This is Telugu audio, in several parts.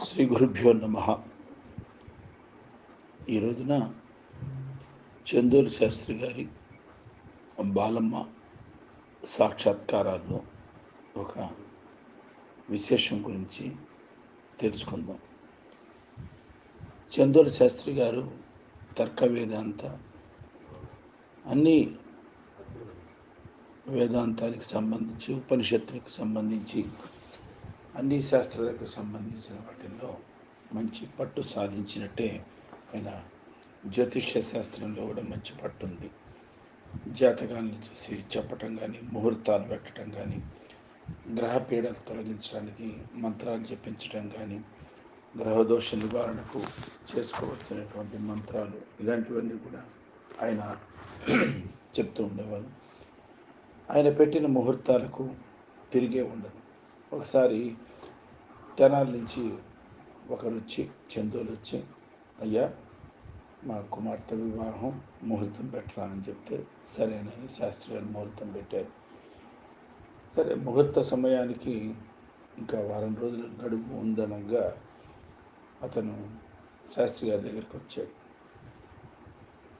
శ్రీ గురుభ్యో నమ. ఈ రోజున చందూరు శాస్త్రి గారి బాలమ్మ సాక్షాత్కారాల్లో ఒక విశేషం గురించి తెలుసుకుందాం. చందూరు శాస్త్రి గారు తర్క వేదాంత అన్నీ వేదాంతానికి సంబంధించి ఉపనిషత్తులకు సంబంధించి అన్ని శాస్త్రాలకు సంబంధించిన వాటిల్లో మంచి పట్టు సాధించినట్టే ఆయన జ్యోతిష్య శాస్త్రంలో కూడా మంచి పట్టు ఉంది. జాతకాలను చూసి చెప్పటం కానీ ముహూర్తాలు పెట్టడం కానీ గ్రహ పీడలు తొలగించడానికి మంత్రాలు చెప్పించడం కానీ గ్రహదోష నివారణకు చేసుకోవాల్సినటువంటి మంత్రాలు ఇలాంటివన్నీ కూడా ఆయన చెప్తూ ఉండేవారు. ఆయన పెట్టిన ముహూర్తాలకు తిరిగే ఉండదు. ఒకసారి తెనాల నుంచి ఒకరు వచ్చి చందోలు వచ్చి అయ్యా మా కుమార్తె వివాహం ముహూర్తం పెట్టరాని చెప్తే సరేనని శాస్త్రి గారు ముహూర్తం పెట్టారు. సరే ముహూర్త సమయానికి ఇంకా వారం రోజులు గడుపు ఉందనగా అతను శాస్త్రి గారి దగ్గరికి వచ్చాడు.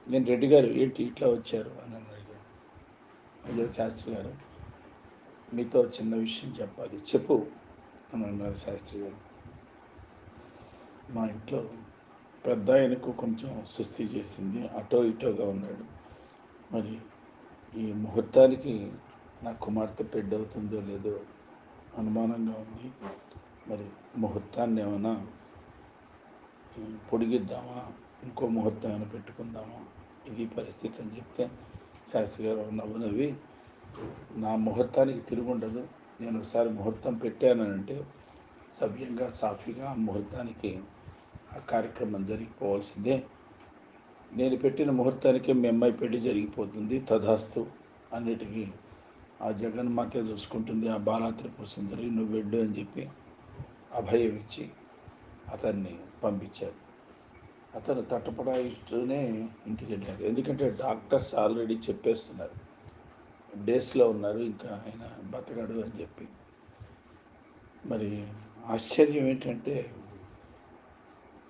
నేను రెడ్డి గారు ఏంటి ఇట్లా వచ్చారు? అని అడిగాను అయ్యా శాస్త్రి గారు మీతో చిన్న విషయం చెప్పాలి. చెప్పు అని అన్నారు శాస్త్రి గారు. మా ఇంట్లో పెద్ద ఆయనకు కొంచెం సుస్థి చేసింది. అటో ఇటోగా ఉన్నాడు. మరి ఈ ముహూర్తానికి నా కుమార్తె పెద్దవుతుందో లేదో అనుమానంగా ఉంది. మరి ముహూర్తాన్ని ఏమైనా పొడిగిద్దామా? ఇంకో ముహూర్తం ఏమైనా పెట్టుకుందామా? ఇది పరిస్థితి అని చెప్తే శాస్త్రి గారు నవ్వు నవ్వి నా ముహూర్తానికి తిరుగుండదు. నేను ఒకసారి ముహూర్తం పెట్టానంటే సవ్యంగా సాఫీగా ఆ ముహూర్తానికి ఆ కార్యక్రమం జరిగిపోవాల్సిందే. నేను పెట్టిన ముహూర్తానికి మీ అమ్మాయి పెళ్ళి జరిగిపోతుంది. తథాస్తు అన్నిటికీ ఆ జగన్మాత చూసుకుంటుంది. ఆ బాలాత్రిపుర సుందరి నువ్వు వెళ్ళు అని చెప్పి అభయం ఇచ్చి అతన్ని పంపించారు. అతను తట్టపడాయిస్తూనే ఇంటికి వెళ్ళారు. ఎందుకంటే డాక్టర్స్ ఆల్రెడీ చెప్పేస్తున్నారు. డేస్లో ఉన్నారు. ఇంకా ఆయన బతకడు అని చెప్పి. మరి ఆశ్చర్యం ఏంటంటే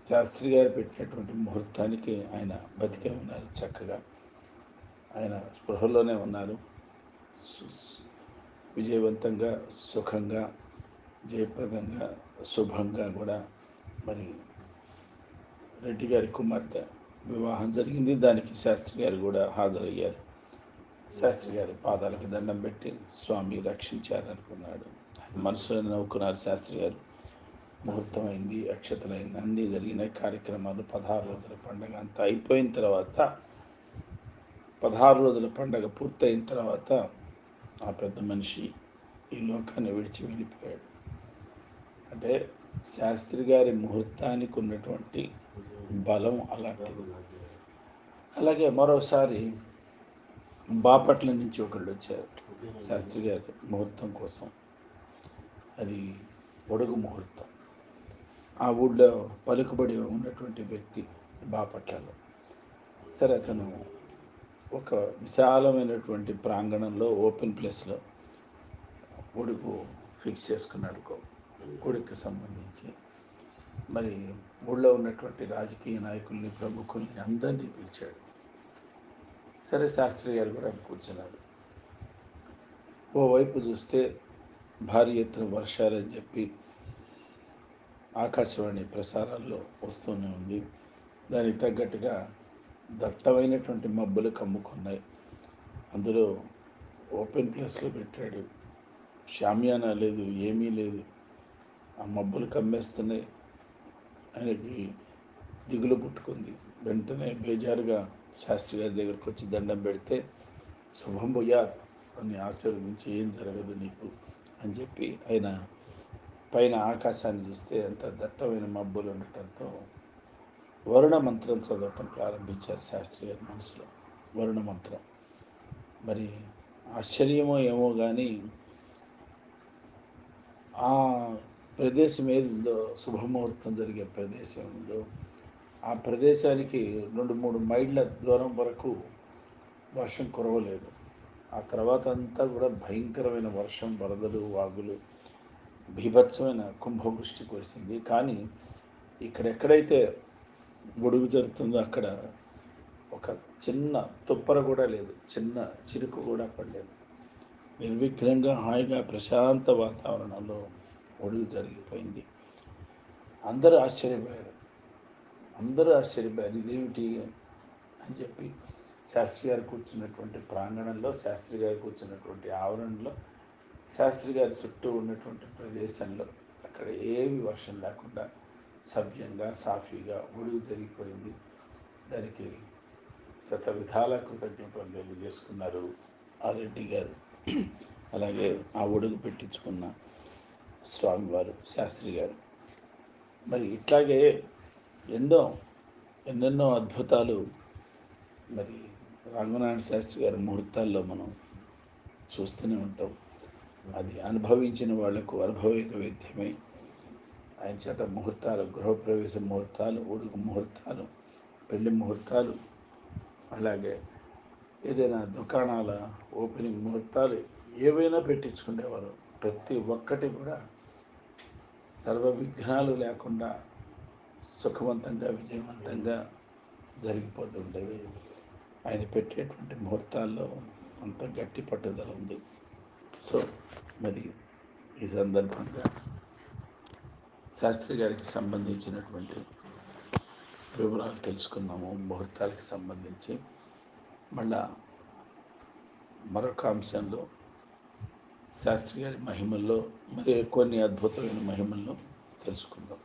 శాస్త్రి గారు పెట్టినటువంటి ముహూర్తానికి ఆయన బతికే ఉన్నారు చక్కగా. ఆయన స్పృహలోనే ఉన్నారు. విజయవంతంగా సుఖంగా జయప్రదంగా శుభంగా కూడా మరి రెడ్డి గారి కుమార్తె వివాహం జరిగింది. దానికి శాస్త్రి గారు కూడా హాజరయ్యారు. శాస్త్రి గారి పాదాలకు దండం పెట్టి స్వామి రక్షించారనుకున్నాడు. మనసులో నవ్వుకున్నారు శాస్త్రి గారు ముహూర్తం అయింది అక్షతలైంది అన్నీ జరిగిన కార్యక్రమాలు పదహారు రోజుల పండగ అంతా అయిపోయిన తర్వాత పదహారు రోజుల పండగ పూర్తయిన తర్వాత ఆ పెద్ద మనిషి ఈ లోకాన్ని విడిచి వెళ్ళిపోయాడు. అంటే శాస్త్రి గారి ముహూర్తానికి ఉన్నటువంటి బలం అలాంటిది. అలాగే మరోసారి బాపట్ల నుంచి ఒకళ్ళు వచ్చారు. శాస్త్రి గారి ముహూర్తం కోసం. అది ఒడుగు ముహూర్తం. ఆ ఊళ్ళో పలుకుబడి ఉన్నటువంటి వ్యక్తి బాపట్లలో. సరే అతను ఒక విశాలమైనటువంటి ప్రాంగణంలో ఓపెన్ ప్లేస్లో ఒడుగు ఫిక్స్ చేసుకున్నాడు కొడుకు సంబంధించి. మరి ఊళ్ళో ఉన్నటువంటి రాజకీయ నాయకుల్ని ప్రముఖుల్ని అందరినీ పిలిచాడు. సరే శాస్త్రి గారు కూడా కూర్చున్నారు. ఓవైపు చూస్తే భారీ ఎత్తున వర్షాలని చెప్పి ఆకాశవాణి ప్రసారాల్లో వస్తూనే ఉంది. దానికి తగ్గట్టుగా దట్టమైనటువంటి మబ్బులు కమ్ముకున్నాయి. అందులో ఓపెన్ ప్లేస్లో పెట్టాడు. షామియానా లేదు ఏమీ లేదు. ఆ మబ్బులు కమ్మేస్తున్నాయి. ఆయనకి దిగులు పుట్టుకుంది. వెంటనే బేజారుగా శాస్త్రి గారి దగ్గరకు వచ్చి దండం పెడితే శుభం భుయా అని ఆశీర్వదించి ఏం జరగదు నీకు అని చెప్పి ఆయన పైన ఆకాశాన్ని చూస్తే అంత దట్టమైన మబ్బులు ఉండటంతో వరుణ మంత్రం చదవటం ప్రారంభించారు శాస్త్రి గారి మనసులో. వరుణ మంత్రం. మరి ఆశ్చర్యమో ఏమో కానీ ఆ ప్రదేశం ఏది ఉందో శుభముహూర్తం జరిగే ప్రదేశం ఉందో ఆ ప్రదేశానికి రెండు మూడు మైళ్ళ దూరం వరకు వర్షం కురవలేదు. ఆ తర్వాత అంతా కూడా భయంకరమైన వర్షం వరదలు వాగులు బీభత్సమైన కుంభవృష్టి కురిసింది. కానీ ఇక్కడెక్కడైతే గొడుగు జరుగుతుందో అక్కడ ఒక చిన్న తుప్పర కూడా లేదు. చిన్న చిరుకు కూడా పడలేదు. నిర్విఘ్నంగా హాయిగా ప్రశాంత వాతావరణంలో ఒడుగు జరిగిపోయింది. అందరూ ఆశ్చర్యపోయారు. అందరూ ఆశ్చర్యపోయారు ఇదేమిటి అని చెప్పి శాస్త్రి గారు కూర్చున్నటువంటి ప్రాంగణంలో శాస్త్రి గారు కూర్చున్నటువంటి ఆవరణలో శాస్త్రి గారి చుట్టూ ఉన్నటువంటి ప్రదేశంలో అక్కడ ఏమి వర్షం లేకుండా సభ్యంగా సాఫీగా ఒడుగు జరిగిపోయింది. దానికి శత విధాల కృతజ్ఞతలు తెలియజేసుకున్నారు ఆ రెడ్డి గారు. అలాగే ఆ ఒడుగు పెట్టించుకున్న స్వామివారు శాస్త్రి గారు. మరి ఇట్లాగే ఎన్నో ఎన్నెన్నో అద్భుతాలు మరి రాఘవనారాయణ శాస్త్రి గారి ముహూర్తాల్లో మనం చూస్తూనే ఉంటాం. అది అనుభవించిన వాళ్ళకు అనుభవిక వేద్యమై. ఆయన చేత ముహూర్తాలు గృహప్రవేశ ముహూర్తాలు ఉడుకు ముహూర్తాలు పెళ్ళి ముహూర్తాలు అలాగే ఏదైనా దుకాణాల ఓపెనింగ్ ముహూర్తాలు ఏవైనా పెట్టించుకునేవారు. ప్రతి ఒక్కటి కూడా సర్వ విఘ్నాలు లేకుండా సుఖవంతంగా విజయవంతంగా జరిగిపోతుండేవి. ఆయన పెట్టేటువంటి ముహూర్తాల్లో అంత గట్టి పట్టుదల ఉంది. సో మరి ఈ సందర్భంగా శాస్త్రి గారికి సంబంధించినటువంటి వివరాలు తెలుసుకున్నాము. ముహూర్తాలకు సంబంధించి మళ్ళా మరొక అంశంలో శాస్త్రి గారి మహిమల్లో మరి కొన్ని అద్భుతమైన మహిమల్లో తెలుసుకుందాం.